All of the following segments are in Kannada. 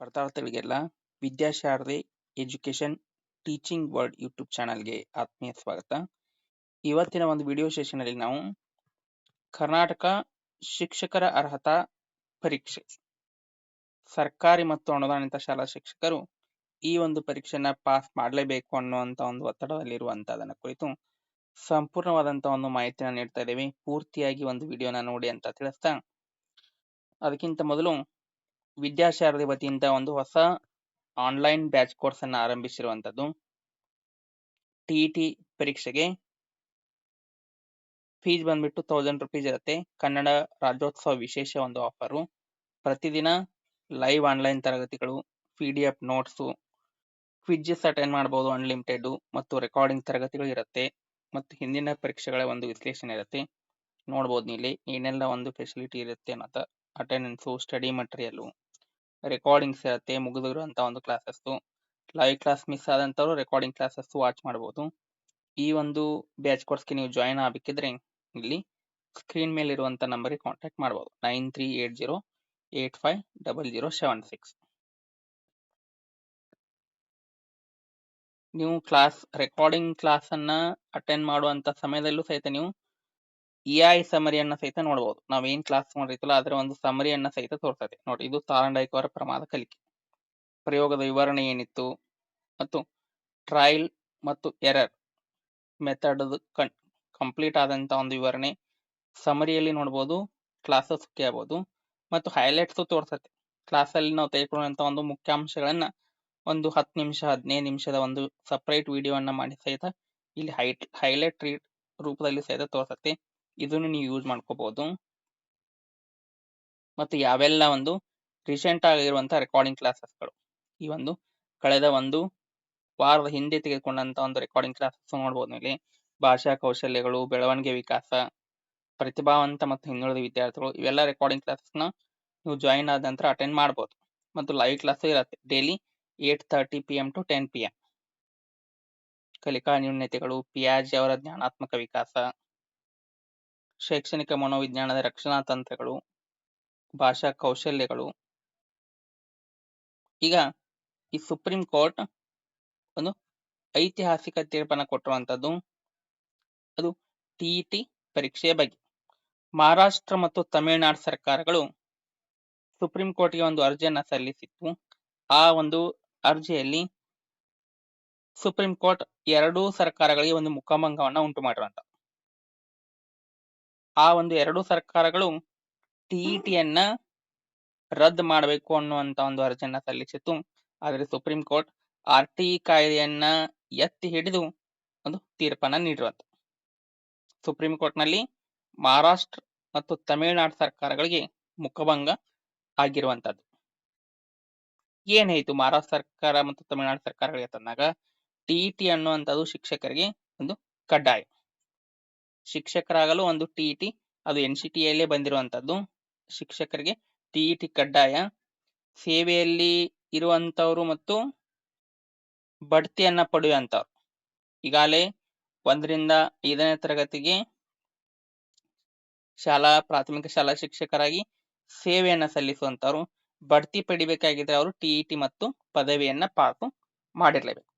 ಸ್ಪರ್ಧಾರ್ಥಿಗಳಿಗೆಲ್ಲ Vidyasharade education teaching world YouTube ಚಾನಲ್ಗೆ ಆತ್ಮೀಯ ಸ್ವಾಗತ. ಇವತ್ತಿನ ಒಂದು ವಿಡಿಯೋ ಸೆಷನ್ ಅಲ್ಲಿ ನಾವು ಕರ್ನಾಟಕ ಶಿಕ್ಷಕರ ಅರ್ಹತಾ ಪರೀಕ್ಷೆ, ಸರ್ಕಾರಿ ಮತ್ತು ಅನುದಾನಿತ ಶಾಲಾ ಶಿಕ್ಷಕರು ಈ ಒಂದು ಪರೀಕ್ಷೆನ ಪಾಸ್ ಮಾಡಲೇಬೇಕು ಅನ್ನುವಂತ ಒಂದು ಒತ್ತಡದಲ್ಲಿರುವಂತಹದನ್ನ ಕುರಿತು ಸಂಪೂರ್ಣವಾದಂತ ಒಂದು ಮಾಹಿತಿನ ನೀಡ್ತಾ ಇದ್ದೇವೆ. ಪೂರ್ತಿಯಾಗಿ ಒಂದು ವಿಡಿಯೋನ ನೋಡಿ ಅಂತ ತಿಳಿಸ್ತಾ, ಅದಕ್ಕಿಂತ ಮೊದಲು ವಿದ್ಯಾಶಾರದಿ ವತಿಯಿಂದ ಒಂದು ಹೊಸ ಆನ್ಲೈನ್ ಬ್ಯಾಚ್ ಕೋರ್ಸ್ ಅನ್ನ ಆರಂಭಿಸಿರುವಂತದ್ದು ಟಿಇಟಿ ಪರೀಕ್ಷೆಗೆ ಫೀಸ್ ಬಂದ್ಬಿಟ್ಟು ತೌಸಂಡ್ ರುಪೀಸ್ ಇರುತ್ತೆ. ಕನ್ನಡ ರಾಜ್ಯೋತ್ಸವ ವಿಶೇಷ ಒಂದು ಆಫರು ಪ್ರತಿದಿನ ಲೈವ್ ಆನ್ಲೈನ್ ತರಗತಿಗಳು P D F notes quizzes attend ಮಾಡಬಹುದು ಅನ್ಲಿಮಿಟೆಡ್ ಮತ್ತು ರೆಕಾರ್ಡಿಂಗ್ ತರಗತಿಗಳು ಇರುತ್ತೆ. ಮತ್ತು ಹಿಂದಿನ ಪರೀಕ್ಷೆಗಳ ಒಂದು ವಿಶ್ಲೇಷಣೆ ಇರುತ್ತೆ. ನೋಡ್ಬೋದು ಇಲ್ಲಿ ಏನೆಲ್ಲ ಒಂದು ಫೆಸಿಲಿಟಿ ಇರುತ್ತೆ ಅನ್ನೋದು ಅಟೆಂಡೆನ್ಸು ಸ್ಟಡಿ ಮಟೀರಿಯಲ್ ರೆಕಾರ್ಡಿಂಗ್ಸ್ ಇರುತ್ತೆ ಮುಗಿದಿರುವಂತ ಒಂದು ಕ್ಲಾಸಸ್ ಲೈವ್ ಕ್ಲಾಸ್ ಮಿಸ್ ಆದಂಥವ್ರು ರೆಕಾರ್ಡಿಂಗ್ ಕ್ಲಾಸಸ್ ವಾಚ್ ಮಾಡಬಹುದು ಈ ಒಂದು ಬ್ಯಾಚ್ ಕೋರ್ಸ್ಗೆ ನೀವು ಜಾಯಿನ್ ಆಗಬೇಕಿದ್ರೆ ಇಲ್ಲಿ ಸ್ಕ್ರೀನ್ ಮೇಲೆ ಇರುವಂತ ನಂಬರ್ಗೆ ಕಾಂಟ್ಯಾಕ್ಟ್ ಮಾಡಬಹುದು nine three eight zero eight five double zero seven six ನೀವು ಕ್ಲಾಸ್ ರೆಕಾರ್ಡಿಂಗ್ ಕ್ಲಾಸ್ ಅನ್ನ ಅಟೆಂಡ್ ಮಾಡುವಂತ ಸಮಯದಲ್ಲೂ ಸಹಿತ ನೀವು ಇ ಐ ಸಮರಿಯನ್ನ ಸಹಿತ ನೋಡಬಹುದು ನಾವ್ ಏನ್ ಕ್ಲಾಸ್ ಮಾಡಿರ್ತಲ್ಲ ಅದರ ಒಂದು ಸಮರಿಯನ್ನ ಸಹಿತ ತೋರ್ತದೆ ನೋಡಿ, ಇದು ತಾರಂಡೈಕ್ ಅವರ ಪ್ರಮಾದ ಕಲಿಕೆ. ಪ್ರಯೋಗದ ವಿವರಣೆ ಏನಿತ್ತು? ಮತ್ತು ಟ್ರಯಲ್ ಮತ್ತು ಎರರ್ ಮೆಥಡ್ ಕಂಪ್ಲೀಟ್ ಆದಂತ ಒಂದು ವಿವರಣೆ ಸಮರಿಯಲ್ಲಿ ನೋಡಬಹುದು ಕ್ಲಾಸಸ್ ಕೇಳಬಹುದು ಮತ್ತು ಹೈಲೈಟ್ಸ್ ತೋರ್ಸತ್ತೆ. ಕ್ಲಾಸ್ ಅಲ್ಲಿ ನಾವು ತೆಗೆದುಕೊಳ್ಳುವಂತ ಒಂದು ಮುಖ್ಯಾಂಶಗಳನ್ನ ಒಂದು ಹತ್ತು ನಿಮಿಷ, ಹದಿನೈದು ನಿಮಿಷದ ಒಂದು ಸಪರೇಟ್ ವಿಡಿಯೋವನ್ನ ಮಾಡಿ ಸಹಿತ ಇಲ್ಲಿ ಹೈಟ್ ಹೈಲೈಟ್ ರೂಪದಲ್ಲಿ ಸಹಿತ ತೋರಿಸುತ್ತೆ. ಇದನ್ನು ನೀವು ಯೂಸ್ ಮಾಡ್ಕೋಬಹುದು ಮತ್ತು ಯಾವೆಲ್ಲ ಒಂದು ರೀಸೆಂಟ್ ಆಗಿರುವಂತಹ ರೆಕಾರ್ಡಿಂಗ್ ಕ್ಲಾಸಸ್ಗಳು ಈ ಒಂದು ಕಳೆದ ಒಂದು ವಾರದ ಹಿಂದೆ ತೆಗೆದುಕೊಂಡಂತ ಒಂದು ರೆಕಾರ್ಡಿಂಗ್ ಕ್ಲಾಸಸ್ ನೋಡಬಹುದು ಇಲ್ಲಿ. ಭಾಷಾ ಕೌಶಲ್ಯಗಳು, ಬೆಳವಣಿಗೆ ವಿಕಾಸ, ಪ್ರತಿಭಾವಂತ ಮತ್ತು ಹಿಂದುಳಿದ ವಿದ್ಯಾರ್ಥಿಗಳು ಇವೆಲ್ಲ ರೆಕಾರ್ಡಿಂಗ್ ಕ್ಲಾಸಸ್ನ ನೀವು ಜಾಯಿನ್ ಆದ ನಂತರ ಅಟೆಂಡ್ ಮಾಡಬಹುದು ಮತ್ತು ಲೈವ್ ಕ್ಲಾಸ್ ಇರುತ್ತೆ. Daily eight thirty P M to ten P M ಕಲಿಕಾ ನ್ಯೂನ್ಯತೆಗಳು ಪಿಯಾಜಿ ಅವರ ಜ್ಞಾನಾತ್ಮಕ ವಿಕಾಸ. ಶೈಕ್ಷಣಿಕ ಮನೋವಿಜ್ಞಾನದ ರಕ್ಷಣಾ ತಂತ್ರಗಳು, ಭಾಷಾ ಕೌಶಲ್ಯಗಳು. ಈಗ ಈ ಸುಪ್ರೀಂ ಕೋರ್ಟ್ ಒಂದು ಐತಿಹಾಸಿಕ ತೀರ್ಪನ್ನ ಕೊಟ್ಟಿರುವಂತದ್ದು ಅದು ಟಿಇಟಿ ಪರೀಕ್ಷೆಯ ಬಗ್ಗೆ. ಮಹಾರಾಷ್ಟ್ರ ಮತ್ತು ತಮಿಳುನಾಡು ಸರ್ಕಾರಗಳು ಸುಪ್ರೀಂ ಕೋರ್ಟ್ಗೆ ಒಂದು ಅರ್ಜಿಯನ್ನ ಸಲ್ಲಿಸಿತ್ತು. ಆ ಒಂದು ಅರ್ಜಿಯಲ್ಲಿ ಸುಪ್ರೀಂ ಕೋರ್ಟ್ ಎರಡೂ ಸರ್ಕಾರಗಳಿಗೆ ಒಂದು ಮುಖಭಂಗವನ್ನ ಉಂಟು ಮಾಡಿರುವಂತ ಆ ಒಂದು ಎರಡು ಸರ್ಕಾರಗಳು ಟಿಇಟಿಯನ್ನ ರದ್ದು ಮಾಡಬೇಕು ಅನ್ನುವಂತ ಒಂದು ಅರ್ಜಿಯನ್ನ ಸಲ್ಲಿಸಿತ್ತು. ಆದರೆ ಸುಪ್ರೀಂ ಕೋರ್ಟ್ ಆರ್ ಟಿ ಕಾಯ್ದೆಯನ್ನ ಎತ್ತಿ ಹಿಡಿದು ಒಂದು ತೀರ್ಪನ್ನ ನೀಡಿರುವಂತ. ಸುಪ್ರೀಂ ಕೋರ್ಟ್ನಲ್ಲಿ ಮಹಾರಾಷ್ಟ್ರ ಮತ್ತು ತಮಿಳುನಾಡು ಸರ್ಕಾರಗಳಿಗೆ ಮುಖಭಂಗ ಆಗಿರುವಂತದ್ದು. ಏನಾಯ್ತು ಮಹಾರಾಷ್ಟ್ರ ಸರ್ಕಾರ ಮತ್ತು ತಮಿಳುನಾಡು ಸರ್ಕಾರಗಳಿಗೆ ತಂದಾಗ ಟಿಇಟಿ ಅನ್ನುವಂಥದ್ದು ಶಿಕ್ಷಕರಿಗೆ ಒಂದು ಕಡ್ಡಾಯ. ಶಿಕ್ಷಕರಾಗಲು ಒಂದು ಟಿಇಟಿ ಅದು ಎನ್ ಸಿ ಟಿಯಲ್ಲೇ ಬಂದಿರುವಂತದ್ದು ಶಿಕ್ಷಕರಿಗೆ ಟಿಇಟಿ ಕಡ್ಡಾಯ. ಸೇವೆಯಲ್ಲಿ ಇರುವಂತವ್ರು ಮತ್ತು ಬಡ್ತಿಯನ್ನ ಪಡೆಯುವಂತವ್ರು ಈಗಾಗಲೇ ಒಂದರಿಂದ ಐದನೇ ತರಗತಿಗೆ ಶಾಲಾ, ಪ್ರಾಥಮಿಕ ಶಾಲಾ ಶಿಕ್ಷಕರಾಗಿ ಸೇವೆಯನ್ನ ಸಲ್ಲಿಸುವಂತವ್ರು ಬಡ್ತಿ ಪಡಿಬೇಕಾಗಿದ್ರೆ ಅವರು ಟಿಇಟಿ ಮತ್ತು ಪದವಿಯನ್ನ ಪಾಸು ಮಾಡಿರಲೇಬೇಕು.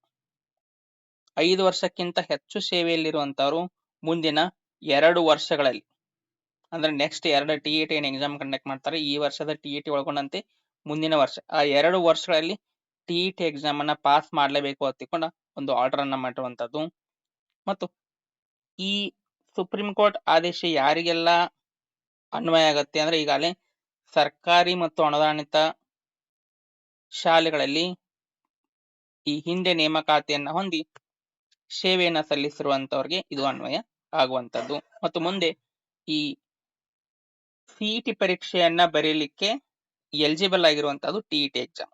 ಐದು ವರ್ಷಕ್ಕಿಂತ ಹೆಚ್ಚು ಸೇವೆಯಲ್ಲಿರುವಂತವ್ರು ಮುಂದಿನ ಎರಡು ವರ್ಷಗಳಲ್ಲಿ. ಅಂದ್ರೆ ನೆಕ್ಸ್ಟ್ ಎರಡು T E T exam conduct ಮಾಡ್ತಾರೆ. ಈ ವರ್ಷದ ಟಿ ಇ ಟಿ ಒಳಗೊಂಡಂತೆ ಮುಂದಿನ ವರ್ಷ. ಆ ಎರಡು ವರ್ಷಗಳಲ್ಲಿ ಟಿ ಇ ಟಿ ಎಕ್ಸಾಮ್ ಅನ್ನ ಪಾಸ್ ಮಾಡಲೇಬೇಕು ಅಂತಿಕೊಂಡ ಒಂದು ಆರ್ಡರ್ ಅನ್ನ ಮಾಡಿರುವಂತದ್ದು. ಮತ್ತು ಈ ಸುಪ್ರೀಂ ಕೋರ್ಟ್ ಆದೇಶ ಯಾರಿಗೆಲ್ಲ ಅನ್ವಯ ಆಗತ್ತೆ ಅಂದ್ರೆ ಈಗಾಗಲೇ ಸರ್ಕಾರಿ ಮತ್ತು ಅನುದಾನಿತ ಶಾಲೆಗಳಲ್ಲಿ ಈ ಹಿಂದೆ ನೇಮಕಾತಿಯನ್ನ ಹೊಂದಿ ಸೇವೆಯನ್ನ ಸಲ್ಲಿಸಿರುವಂತವ್ರಿಗೆ ಇದು ಅನ್ವಯ. ಆಗುವಂತದ್ದು ಮತ್ತು ಮುಂದೆ ಈ ಸಿಇಟಿ ಪರೀಕ್ಷೆಯನ್ನ ಬರೀಲಿಕ್ಕೆ ಎಲಿಜಿಬಲ್ ಆಗಿರುವಂತದ್ದು ಟಿಇಟಿ ಎಕ್ಸಾಮ್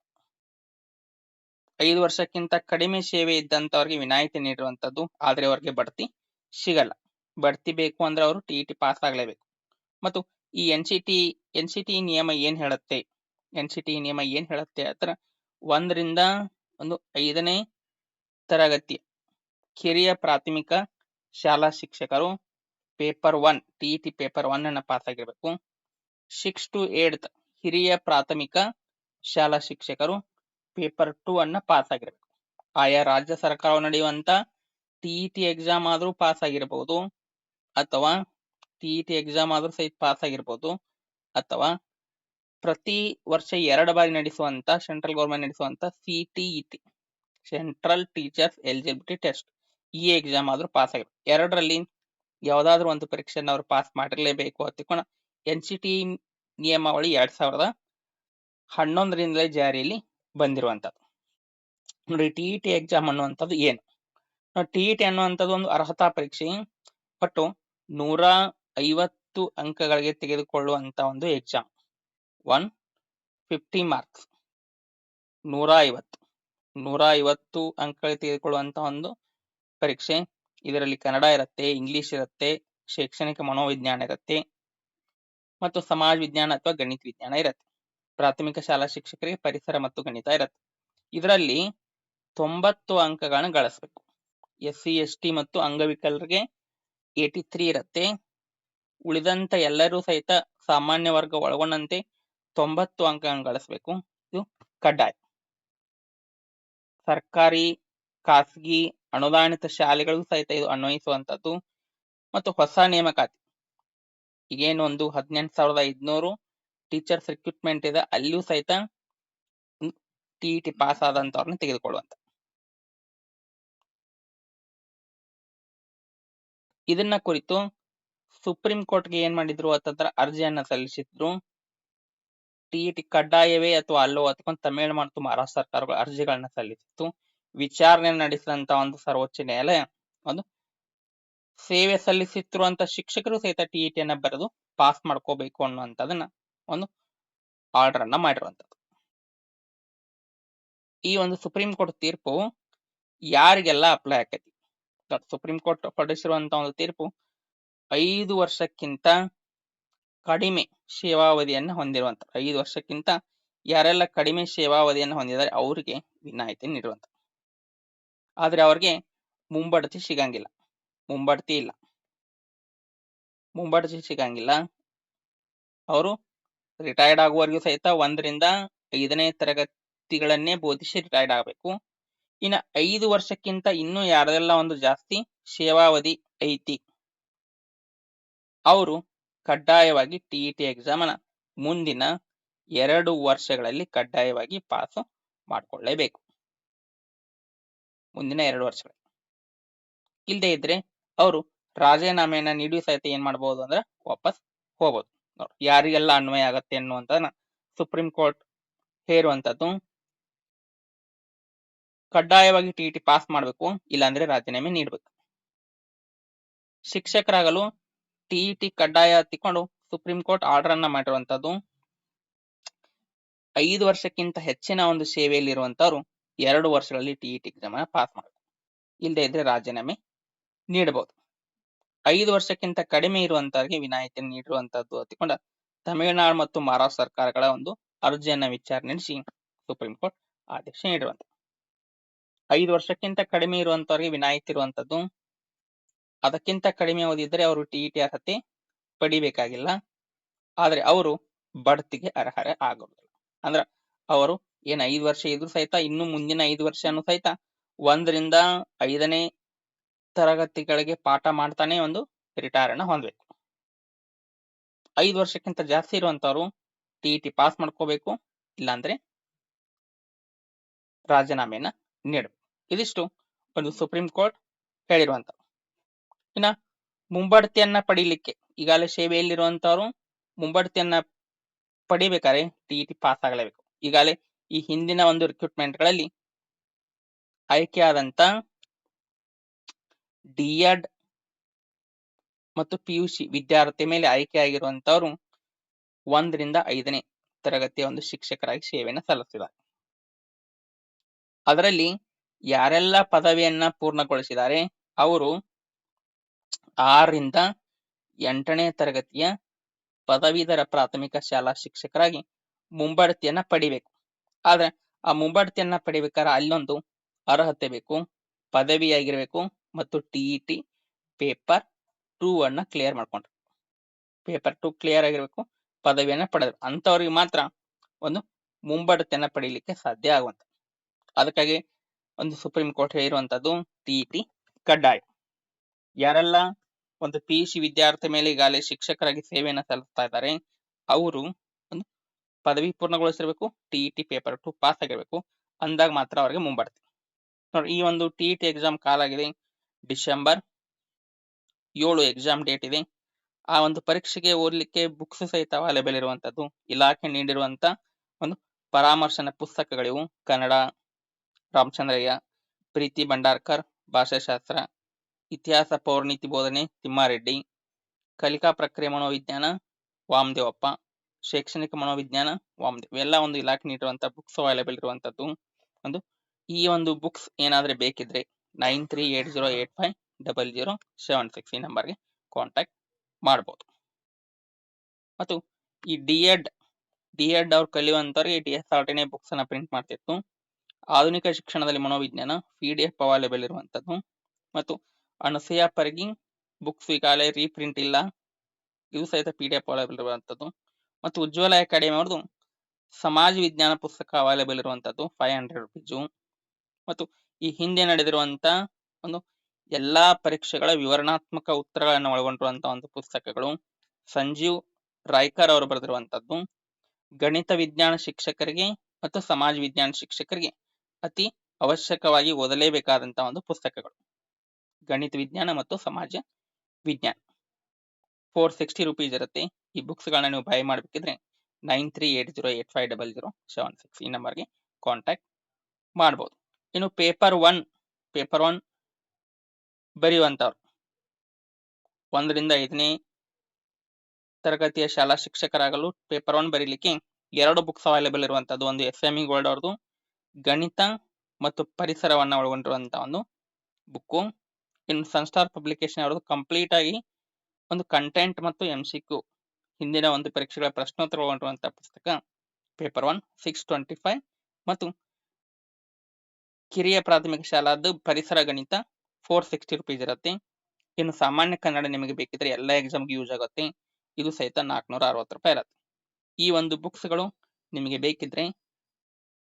ಐದು ವರ್ಷಕ್ಕಿಂತ ಕಡಿಮೆ ಸೇವೆ ಇದ್ದಂತವ್ರಿಗೆ ವಿನಾಯಿತಿ ನೀಡಿರುವಂತದ್ದು ಆದ್ರೆ ಅವ್ರಿಗೆ ಬಡ್ತಿ ಸಿಗಲ್ಲ. ಬಡ್ತಿ ಬೇಕು ಅಂದ್ರೆ ಅವರು ಟಿಇಟಿ ಪಾಸ್ ಆಗಲೇಬೇಕು. ಮತ್ತು ಈ N C T N C T ನಿಯಮ ಏನ್ ಹೇಳುತ್ತೆ? ಎನ್ ಸಿ ಟಿ ನಿಯಮ ಏನ್ ಹೇಳುತ್ತೆ ಹತ್ರ ಒಂದರಿಂದ ಒಂದು ಐದನೇ ತರಗತಿ ಕಿರಿಯ ಪ್ರಾಥಮಿಕ ಶಾಲಾ ಶಿಕ್ಷಕರು paper one TET paper one ಅನ್ನ ಪಾಸ್ ಆಗಿರ್ಬೇಕು ಸಿಕ್ಸ್ ಟು ಏಟ್ ಹಿರಿಯ ಪ್ರಾಥಮಿಕ ಶಾಲಾ ಶಿಕ್ಷಕರು ಪೇಪರ್ ಟೂ ಅನ್ನ ಪಾಸ್ ಆಗಿರ್ಬೇಕು ಆಯಾ ರಾಜ್ಯ ಸರ್ಕಾರ ನಡೆಯುವಂತ ಟಿಇಟಿ ಎಕ್ಸಾಮ್ ಆದ್ರೂ ಪಾಸ್ ಆಗಿರಬಹುದು ಅಥವಾ ಟಿಇಟಿ ಎಕ್ಸಾಮ್ ಆದ್ರೂ ಸಹಿತ ಪಾಸ್ ಆಗಿರ್ಬೋದು ಅಥವಾ ಪ್ರತಿ ವರ್ಷ ಎರಡು ಬಾರಿ ನಡೆಸುವಂತ, central government ನಡೆಸುವಂತ CTET central teachers eligibility test. ಈ ಎಕ್ಸಾಮ್ ಆದ್ರೂ ಪಾಸ್ ಆಗಿರ್ಬೇಕು ಎರಡರಲ್ಲಿ ಯಾವ್ದಾದ್ರು ಒಂದು ಪರೀಕ್ಷೆನ ಅವ್ರು ಪಾಸ್ ಮಾಡಿರ್ಲೇಬೇಕು ಅಂತ ಎನ್ ಸಿ ಟಿ ನಿಯಮಾವಳಿ ಎರಡ್ ಸಾವಿರದ ಹನ್ನೊಂದರಿಂದಲೇ ಜಾರಿಯಲ್ಲಿ ಬಂದಿರುವಂತದ್ದು ನೋಡಿ ಟಿ ಇ ಟಿ ಎಕ್ಸಾಮ್ ಅನ್ನುವಂಥದ್ದು ಏನು? ಟಿ ಇ ಟಿ ಅನ್ನುವಂಥದ್ದು ಒಂದು ಅರ್ಹತಾ ಪರೀಕ್ಷೆ, ಒಟ್ಟು ನೂರ ಐವತ್ತು ಅಂಕಗಳಿಗೆ ತೆಗೆದುಕೊಳ್ಳುವಂತ ಒಂದು ಎಕ್ಸಾಮ್ ಒನ್ ಫಿಫ್ಟಿ ಮಾರ್ಕ್ಸ್ ನೂರ ಐವತ್ತು. ನೂರ ಐವತ್ತು ಅಂಕಗಳಿಗೆ ತೆಗೆದುಕೊಳ್ಳುವಂತ ಒಂದು ಪರೀಕ್ಷೆ, ಇದರಲ್ಲಿ ಕನ್ನಡ ಇರುತ್ತೆ, ಇಂಗ್ಲಿಷ್ ಇರುತ್ತೆ, ಶೈಕ್ಷಣಿಕ ಮನೋವಿಜ್ಞಾನ ಇರುತ್ತೆ ಮತ್ತು ಸಮಾಜ ವಿಜ್ಞಾನ ಅಥವಾ ಗಣಿತ ವಿಜ್ಞಾನ ಇರುತ್ತೆ. ಪ್ರಾಥಮಿಕ ಶಾಲಾ ಶಿಕ್ಷಕರಿಗೆ ಪರಿಸರ ಮತ್ತು ಗಣಿತ ಇರುತ್ತೆ. ಇದರಲ್ಲಿ ತೊಂಬತ್ತು ಅಂಕಗಳನ್ನು ಗಳಿಸ್ಬೇಕು. ಎಸ್ ಸಿ, ಎಸ್ ಟಿ ಮತ್ತು ಅಂಗವಿಕಲರಿಗೆ ಏಟಿ ತ್ರೀ ಇರುತ್ತೆ. ಉಳಿದಂತ ಎಲ್ಲರೂ ಸಹಿತ ಸಾಮಾನ್ಯ ವರ್ಗ ಒಳಗೊಂಡಂತೆ ತೊಂಬತ್ತು ಅಂಕಗಳನ್ನು ಗಳಿಸ್ಬೇಕು. ಇದು ಕಡ್ಡಾಯ. ಸರ್ಕಾರಿ, ಖಾಸಗಿ ಅನುದಾನಿತ ಶಾಲೆಗಳಿಗೂ ಸಹಿತ ಇದು ಅನ್ವಯಿಸುವಂತದ್ದು ಮತ್ತು ಹೊಸ ನೇಮಕಾತಿ. ಈಗೇನು ಒಂದು ಹದಿನೆಂಟು ಸಾವಿರದ ಐದ್ನೂರು ಟೀಚರ್ಸ್ ರಿಕ್ರೂಟ್ಮೆಂಟ್ ಇದೆ. ಅಲ್ಲಿಯೂ ಸಹಿತ ಟಿ ಟಿ ಪಾಸ್ ಆದಂತವ್ರನ್ನ ತೆಗೆದುಕೊಳ್ಳುವಂತ. ಇದನ್ನ ಕುರಿತು ಸುಪ್ರೀಂ ಕೋರ್ಟ್ಗೆ ಏನ್ ಮಾಡಿದ್ರು? ಅಂತಂದ್ರೆ ಅರ್ಜಿಯನ್ನ ಸಲ್ಲಿಸಿದ್ರು. ಟಿ ಇ ಟಿ ಕಡ್ಡಾಯವೇ ಅಥವಾ ಅಲ್ಲೋ ಅಥವಾ ತಮಿಳು ಮತ್ತು ಮಹಾರಾಷ್ಟ್ರ ಸರ್ಕಾರಗಳು ಅರ್ಜಿಗಳನ್ನ ಸಲ್ಲಿಸಿತ್ತು. ವಿಚಾರಣೆ ನಡೆಸಿದಂತ ಒಂದು ಸರ್ವೋಚ್ಚ ನ್ಯಾಯಾಲಯ. ಒಂದು ಸೇವೆ ಸಲ್ಲಿಸುತ್ತಿರುವಂತ ಶಿಕ್ಷಕರು ಸಹಿತ ಟಿ ಇ ಟಿಯನ್ನ ಬರೆದು ಪಾಸ್ ಮಾಡ್ಕೋಬೇಕು ಅನ್ನುವಂಥದ್ದನ್ನ ಒಂದು ಆರ್ಡರ್ ಅನ್ನ ಮಾಡಿರುವಂತದ್ದು ಈ ಒಂದು ಸುಪ್ರೀಂ ಕೋರ್ಟ್ ತೀರ್ಪು ಯಾರಿಗೆಲ್ಲ ಅಪ್ಲೈ ಆಕೈತಿ? ಸುಪ್ರೀಂ ಕೋರ್ಟ್ ಹೊರಡಿಸಿರುವಂತ ಒಂದು ತೀರ್ಪು ಐದು ವರ್ಷಕ್ಕಿಂತ ಕಡಿಮೆ ಸೇವಾವಧಿಯನ್ನ ಹೊಂದಿರುವಂತ ಐದು ವರ್ಷಕ್ಕಿಂತ ಯಾರೆಲ್ಲ ಕಡಿಮೆ ಸೇವಾವಧಿಯನ್ನು ಹೊಂದಿದ್ದಾರೆ, ಅವರಿಗೆ ವಿನಾಯಿತಿ ನೀಡುವಂತ ಆದ್ರೆ ಅವ್ರಿಗೆ ಮುಂಬಡ್ತಿ ಸಿಗಂಗಿಲ್ಲ. ಮುಂಬಡ್ತಿ ಇಲ್ಲ. ಮುಂಬಡ್ತಿ ಸಿಗಂಗಿಲ್ಲ. ಅವರು ರಿಟೈರ್ಡ್ ಆಗುವವರೆಗೂ ಸಹಿತ ಒಂದರಿಂದ ಐದನೇ ತರಗತಿಗಳನ್ನೇ ಬೋಧಿಸಿ ರಿಟೈರ್ಡ್ ಆಗಬೇಕು. ಇನ್ನು ಐದು ವರ್ಷಕ್ಕಿಂತ ಇನ್ನೂ ಯಾರದೆಲ್ಲ ಒಂದು ಜಾಸ್ತಿ ಸೇವಾವಧಿ ಐತಿ? ಅವರು ಕಡ್ಡಾಯವಾಗಿ ಟಿ ಇ ಟಿ ಮುಂದಿನ ಎರಡು ವರ್ಷಗಳಲ್ಲಿ ಕಡ್ಡಾಯವಾಗಿ ಪಾಸು ಮಾಡ್ಕೊಳ್ಳೇಬೇಕು ಮುಂದಿನ ಎರಡು ವರ್ಷಗಳು. ಇಲ್ಲದೆ ಇದ್ರೆ ಅವರು ರಾಜೀನಾಮೆಯನ್ನ ನೀಡಿ ಸಹಿತ ಏನ್ ಮಾಡಬಹುದು ಅಂದ್ರೆ ವಾಪಸ್ ಹೋಗ್ಬೋದು. ನೋಡಿ ಯಾರಿಗೆಲ್ಲ ಅನ್ವಯ ಆಗತ್ತೆ ಅನ್ನುವಂತ ಸುಪ್ರೀಂ ಕೋರ್ಟ್ ಹೇರುವಂತದ್ದು ಕಡ್ಡಾಯವಾಗಿ ಟಿ ಟಿ ಪಾಸ್ ಮಾಡಬೇಕು, ಇಲ್ಲಾಂದ್ರೆ ರಾಜೀನಾಮೆ ನೀಡಬೇಕು. ಶಿಕ್ಷಕರಾಗಲು ಟಿಇಟಿ ಕಡ್ಡಾಯ ತಿಕೊಂಡು ಸುಪ್ರೀಂ ಕೋರ್ಟ್ ಆರ್ಡರ್ ಅನ್ನ ಮಾಡಿರುವಂತದ್ದು ಐದು ವರ್ಷಕ್ಕಿಂತ ಹೆಚ್ಚಿನ ಒಂದು ಸೇವೆಯಲ್ಲಿ ಇರುವಂತವ್ರು ಎರಡು ವರ್ಷಗಳಲ್ಲಿ ಟಿ ಟಿ ಎಕ್ಸಾಮ್ ಪಾಸ್ ಮಾಡಬೇಕು ಇಲ್ಲದೆ ಇದ್ರೆ ರಾಜೀನಾಮೆ ನೀಡಬಹುದು ಐದು ವರ್ಷಕ್ಕಿಂತ ಕಡಿಮೆ ಇರುವಂತವರಿಗೆ ವಿನಾಯಿತಿ ನೀಡಿರುವಂತದ್ದು ಹತ್ತಿಕೊಂಡ ತಮಿಳುನಾಡು ಮತ್ತು ಮಹಾರಾಷ್ಟ್ರ ಸರ್ಕಾರಗಳ ಒಂದು ಅರ್ಜಿಯನ್ನ ವಿಚಾರಣೆ ನಡೆಸಿ ಸುಪ್ರೀಂ ಕೋರ್ಟ್ ಆದೇಶ ನೀಡುವಂತ ಐದು ವರ್ಷಕ್ಕಿಂತ ಕಡಿಮೆ ಇರುವಂತವರಿಗೆ ವಿನಾಯಿತಿ ಇರುವಂತದ್ದು, ಅದಕ್ಕಿಂತ ಕಡಿಮೆ ಓದಿದ್ರೆ ಅವರು ಟಿ ಟಿ ಅರ್ಹತೆ ಪಡಿಬೇಕಾಗಿಲ್ಲ. ಆದ್ರೆ ಅವರು ಬಡ್ತಿಗೆ ಅರ್ಹರೇ ಆಗೋದಿಲ್ಲ. ಅಂದ್ರ ಅವರು ಏನ್ ಐದು ವರ್ಷ ಇದ್ರು ಸಹಿತ, ಇನ್ನು ಮುಂದಿನ ಐದು ವರ್ಷನು ಸಹಿತ ಒಂದರಿಂದ ಐದನೇ ತರಗತಿಗಳಿಗೆ ಪಾಠ ಮಾಡ್ತಾನೆ ಒಂದು ರಿಟೈರ್ ಅನ್ನ ಹೊಂದಬೇಕು. ಐದು ವರ್ಷಕ್ಕಿಂತ ಜಾಸ್ತಿ ಇರುವಂತವ್ರು ಟಿ ಟಿ ಪಾಸ್ ಮಾಡ್ಕೋಬೇಕು, ಇಲ್ಲಾಂದ್ರೆ ರಾಜೀನಾಮೆಯನ್ನ ನೀಡಬೇಕು. ಇದಿಷ್ಟು ಒಂದು ಸುಪ್ರೀಂ ಕೋರ್ಟ್ ಹೇಳಿರುವಂತ ಇನ್ನ ಮುಂಬಡ್ತಿಯನ್ನ ಪಡಿಲಿಕ್ಕೆ ಈಗಾಗಲೇ ಸೇವೆಯಲ್ಲಿರುವಂತವ್ರು ಮುಂಬಡ್ತಿಯನ್ನ ಪಡಿಬೇಕಾದ್ರೆ ಟಿ ಟಿ ಪಾಸ್ ಆಗಲೇಬೇಕು. ಈಗಾಗಲೇ ಈ ಹಿಂದಿನ ಒಂದು ರಿಕ್ರೂಟ್ಮೆಂಟ್ಗಳಲ್ಲಿ ಆಯ್ಕೆಯಾದಂತ ಡಿಎಡ್ ಮತ್ತು ಪಿ ಯು ಸಿ ವಿದ್ಯಾರ್ಥಿ ಮೇಲೆ ಆಯ್ಕೆಯಾಗಿರುವಂತವರು ಒಂದರಿಂದ ಐದನೇ ತರಗತಿಯ ಒಂದು ಶಿಕ್ಷಕರಾಗಿ ಸೇವೆಯನ್ನು ಸಲ್ಲಿಸಿದ್ದಾರೆ. ಅದರಲ್ಲಿ ಯಾರೆಲ್ಲ ಪದವಿಯನ್ನ ಪೂರ್ಣಗೊಳಿಸಿದ್ದಾರೆ, ಅವರು ಆರರಿಂದ ಎಂಟನೇ ತರಗತಿಯ ಪದವೀಧರ ಪ್ರಾಥಮಿಕ ಶಾಲಾ ಶಿಕ್ಷಕರಾಗಿ ಮುಂಬಡ್ತಿಯನ್ನ ಪಡಿಬೇಕು. ಆದ್ರೆ ಆ ಮುಂಬಡ್ತಿಯನ್ನ ಪಡಿಬೇಕಾದ್ರೆ ಅಲ್ಲೊಂದು ಅರ್ಹತೆ ಬೇಕು, ಪದವಿಯಾಗಿರ್ಬೇಕು ಮತ್ತು ಟಿ ಟಿ ಪೇಪರ್ ಟೂ ಅನ್ನ ಕ್ಲಿಯರ್ ಮಾಡ್ಕೊಂಡ್ರು. ಪೇಪರ್ ಟೂ ಕ್ಲಿಯರ್ ಆಗಿರ್ಬೇಕು, ಪದವಿಯನ್ನ ಪಡೆದ್ರು. ಅಂತವ್ರಿಗೆ ಮಾತ್ರ ಒಂದು ಮುಂಬಡ್ತಿಯನ್ನ ಪಡೀಲಿಕ್ಕೆ ಸಾಧ್ಯ ಆಗುವಂತ. ಅದಕ್ಕಾಗಿ ಒಂದು ಸುಪ್ರೀಂ ಕೋರ್ಟ್ ಹೇಳಿರುವಂತದ್ದು ಟಿ ಕಡ್ಡಾಯ. ಯಾರೆಲ್ಲ ಒಂದು ಪಿ ಸಿ ವಿದ್ಯಾರ್ಥಿ ಮೇಲೆ ಈಗಾಗಲೇ ಶಿಕ್ಷಕರಾಗಿ ಸೇವೆಯನ್ನ ಸಲ್ಲಿಸ್ತಾ ಇದ್ದಾರೆ, ಅವರು ಪದವಿ ಪೂರ್ಣಗೊಳಿಸಿರ್ಬೇಕು ಟಿ ಪೇಪರ್ ಟು ಪಾಸ್ ಆಗಿರ್ಬೇಕು, ಅಂದಾಗ ಮಾತ್ರ ಅವರಿಗೆ ಮುಂಬಡ್ತಿ. ನೋಡಿ ಈ ಒಂದು ಟಿ ಟಿ ಎಕ್ಸಾಮ್ ಕಾಲಾಗಿದೆ ಡಿಸೆಂಬರ್ ಏಳು ಎಕ್ಸಾಮ್ ಡೇಟ್ ಇದೆ. ಆ ಒಂದು ಪರೀಕ್ಷೆಗೆ ಓದಲಿಕ್ಕೆ ಬುಕ್ಸ್ ಸಹಿತ ಅವೈಲೇಬಲ್ ಇರುವಂತದ್ದು, ಇಲಾಖೆ ನೀಡಿರುವಂತ ಒಂದು ಪರಾಮರ್ಶನ ಪುಸ್ತಕಗಳಿವು. ಕನ್ನಡ, ರಾಮಚಂದ್ರಯ್ಯ, ಪ್ರೀತಿ ಭಂಡಾರ್ಕರ್, ಭಾಷಾಶಾಸ್ತ್ರ, ಇತಿಹಾಸ ಪೌರ್ಣಿತಿ ಬೋಧನೆ, ತಿಮ್ಮಾರೆಡ್ಡಿ, ಕಲಿಕಾ ಪ್ರಕ್ರಿಯೆ ಮನೋವಿಜ್ಞಾನ, ವಾಮದೇವಪ್ಪ. ಶೈಕ್ಷಣಿಕ ಮನೋವಿಜ್ಞಾನ ಇವೆಲ್ಲ ಒಂದು ಇಲಾಖೆ ನೀಡಿರುವಂತಹ ಬುಕ್ಸ್ ಅವೈಲೇಬಲ್ ಇರುವಂತದ್ದು. ಒಂದು, ಈ ಒಂದು ಬುಕ್ಸ್ ಏನಾದ್ರೆ ಬೇಕಿದ್ರೆ nine three eight zero eight five double zero seven six ಈ ನಂಬರ್ಗೆ ಕಾಂಟ್ಯಾಕ್ಟ್ ಮಾಡ್ಬೋದು. ಮತ್ತು ಈ ಡಿ ಎಡ್ ಡಿ ಎಡ್ ಅವ್ರು ಕಲಿಯುವಂತವ್ರಿಗೆ ಡಿ ಎಸ್ ಆರ್ ಟಿನೇ ಬುಕ್ಸ್ ಅನ್ನ ಪ್ರಿಂಟ್ ಮಾಡ್ತಿತ್ತು. ಆಧುನಿಕ ಶಿಕ್ಷಣದಲ್ಲಿ ಮನೋವಿಜ್ಞಾನ ಪಿ ಡಿ ಎಫ್ ಅವೈಲೇಬಲ್ ಇರುವಂತದ್ದು. ಮತ್ತು ಅನಸೂಯ ಪರ್ಗಿಂಗ್ ಬುಕ್ಸ್ ಈಗಾಗಲೇ ರೀಪ್ರಿಂಟ್ ಇಲ್ಲ. ಇವು ಸಹಿತ ಪಿ ಡಿ ಎಫ್ ಅವೈಲೇಬಲ್ ಇರುವಂತದ್ದು. ಮತ್ತು ಉಜ್ವಲ ಅಕಾಡೆಮಿ ಅವ್ರದ್ದು ಸಮಾಜ ವಿಜ್ಞಾನ ಪುಸ್ತಕ ಅವೈಲೇಬಲ್ ಇರುವಂತದ್ದು ಫೈವ್ ಹಂಡ್ರೆಡ್ ರುಪೀಸು ಮತ್ತು ಈ ಹಿಂದೆ ನಡೆದಿರುವಂತ ಒಂದು ಎಲ್ಲಾ ಪರೀಕ್ಷೆಗಳ ವಿವರಣಾತ್ಮಕ ಉತ್ತರಗಳನ್ನು ಒಳಗೊಂಡಿರುವಂತಹ ಒಂದು ಪುಸ್ತಕಗಳು ಸಂಜೀವ್ ರಾಯ್ಕರ್ ಅವರು ಬರೆದಿರುವಂತದ್ದು. ಗಣಿತ ವಿಜ್ಞಾನ ಶಿಕ್ಷಕರಿಗೆ ಮತ್ತು ಸಮಾಜ ವಿಜ್ಞಾನ ಶಿಕ್ಷಕರಿಗೆ ಅತಿ ಅವಶ್ಯಕವಾಗಿ ಓದಲೇಬೇಕಾದಂತಹ ಒಂದು ಪುಸ್ತಕಗಳು. ಗಣಿತ ವಿಜ್ಞಾನ ಮತ್ತು ಸಮಾಜ ವಿಜ್ಞಾನ. ಫೋರ್ ಸಿಕ್ಸ್ಟಿ ರುಪೀಸ್ ಇರುತ್ತೆ. ಈ ಬುಕ್ಸ್ ಗಳನ್ನ ನೀವು buy ಮಾಡಬೇಕಿದ್ರೆ nine three eight zero eight five double zero seven six ಈ ನಂಬರ್ಗೆ ಕಾಂಟ್ಯಾಕ್ಟ್ ಮಾಡ್ಬೋದು. ಇನ್ನು ಪೇಪರ್ ಒನ್ ಪೇಪರ್ ಒನ್ ಬರೆಯುವಂಥವ್ರು ಒಂದರಿಂದ ಐದನೇ ತರಗತಿಯ ಶಾಲಾ ಶಿಕ್ಷಕರಾಗಲು ಪೇಪರ್ ಒನ್ ಬರೀಲಿಕ್ಕೆ ಎರಡು ಬುಕ್ಸ್ ಅವೈಲೇಬಲ್ ಇರುವಂತದ್ದು, ಒಂದು ಎಸ್ ಎಂ ಇ ಗೋಲ್ಡ್ ಅವ್ರದ್ದು ಗಣಿತ ಮತ್ತು ಪರಿಸರವನ್ನ ಒಳಗೊಂಡಿರುವಂತಹ ಒಂದು ಬುಕ್ಕು ಇನ್ನು ಸನ್ಸ್ಟಾರ್ ಪಬ್ಲಿಕೇಶನ್ ಅವ್ರದ್ದು ಕಂಪ್ಲೀಟ್ ಆಗಿ ಒಂದು ಕಂಟೆಂಟ್ ಮತ್ತು ಎಂ ಸಿ ಕ್ಯೂ ಹಿಂದಿನ ಒಂದು ಪರೀಕ್ಷೆಗಳ ಪ್ರಶ್ನೋತ್ತರ ಒಳಗೊಂಡಿರುವಂತಹ ಪುಸ್ತಕ paper one six twenty five ಮತ್ತು ಕಿರಿಯ ಪ್ರಾಥಮಿಕ ಶಾಲಾದ್ದು ಪರಿಸರ ಗಣಿತ ಫೋರ್ ಸಿಕ್ಸ್ಟಿ ರುಪೀಸ್ ಇರುತ್ತೆ. ಇನ್ನು ಸಾಮಾನ್ಯ ಕನ್ನಡ ನಿಮಗೆ ಬೇಕಿದ್ರೆ ಎಲ್ಲ ಎಕ್ಸಾಮ್ಗೆ ಯೂಸ್ ಆಗುತ್ತೆ. ಇದು ಸಹಿತ ನಾಲ್ಕುನೂರ ಅರವತ್ತು ರೂಪಾಯಿ ಇರುತ್ತೆ. ಈ ಒಂದು ಬುಕ್ಸ್ಗಳು ನಿಮಗೆ ಬೇಕಿದ್ರೆ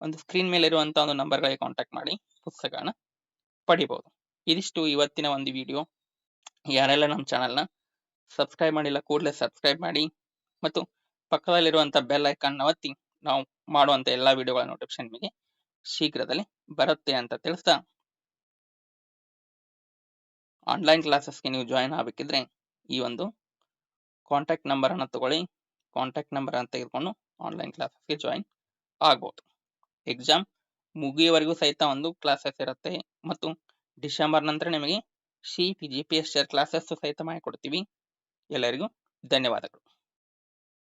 ಒಂದು ಸ್ಕ್ರೀನ್ ಮೇಲೆ ಇರುವಂತ ಒಂದು ನಂಬರ್ಗಳಿಗೆ ಕಾಂಟ್ಯಾಕ್ಟ್ ಮಾಡಿ ಪುಸ್ತಕಗಳನ್ನ ಪಡಿಬಹುದು ಇದಿಷ್ಟು ಇವತ್ತಿನ ಒಂದು ವಿಡಿಯೋ ಯಾರೆಲ್ಲ ನಮ್ಮ ಚಾನಲ್ನ ಸಬ್ಸ್ಕ್ರೈಬ್ ಮಾಡಿಲ್ಲ, ಕೂಡಲೇ ಸಬ್ಸ್ಕ್ರೈಬ್ ಮಾಡಿ. ಮತ್ತು ಪಕ್ಕದಲ್ಲಿರುವಂತಹ ಬೆಲ್ ಐಕಾನ್ ಒತ್ತಿ ನಾವು ಮಾಡುವಂತ ಎಲ್ಲಾ ವಿಡಿಯೋಗಳ ನೋಟಿಫಿಕೇಶನ್ ನಿಮಗೆ ಶೀಘ್ರದಲ್ಲಿ ಬರುತ್ತೆ ಅಂತ ತಿಳಿಸ್ತಾ ಆನ್ಲೈನ್ ಕ್ಲಾಸಸ್ಗೆ ನೀವು ಜಾಯಿನ್ ಆಗಬೇಕಿದ್ರೆ ಈ ಒಂದು ಕಾಂಟ್ಯಾಕ್ಟ್ ನಂಬರ್ ಅನ್ನು ತಗೊಳ್ಳಿ. ಕಾಂಟ್ಯಾಕ್ಟ್ ನಂಬರ್ ಅನ್ನು ತೆಗೆದುಕೊಂಡು ಆನ್ಲೈನ್ ಕ್ಲಾಸಸ್ಗೆ ಜಾಯಿನ್ ಆಗ್ಬೋದು. ಎಕ್ಸಾಮ್ ಮುಗಿಯುವವರೆಗೂ ಸಹಿತ ಒಂದು ಕ್ಲಾಸಸ್ ಇರುತ್ತೆ ಮತ್ತು ಡಿಸೆಂಬರ್ ನಂತರ ನಿಮಗೆ C T G P S classes ಸಹಿತ ಮಾಡಿಕೊಡ್ತೀವಿ. ಎಲ್ಲರಿಗೂ ಧನ್ಯವಾದಗಳು.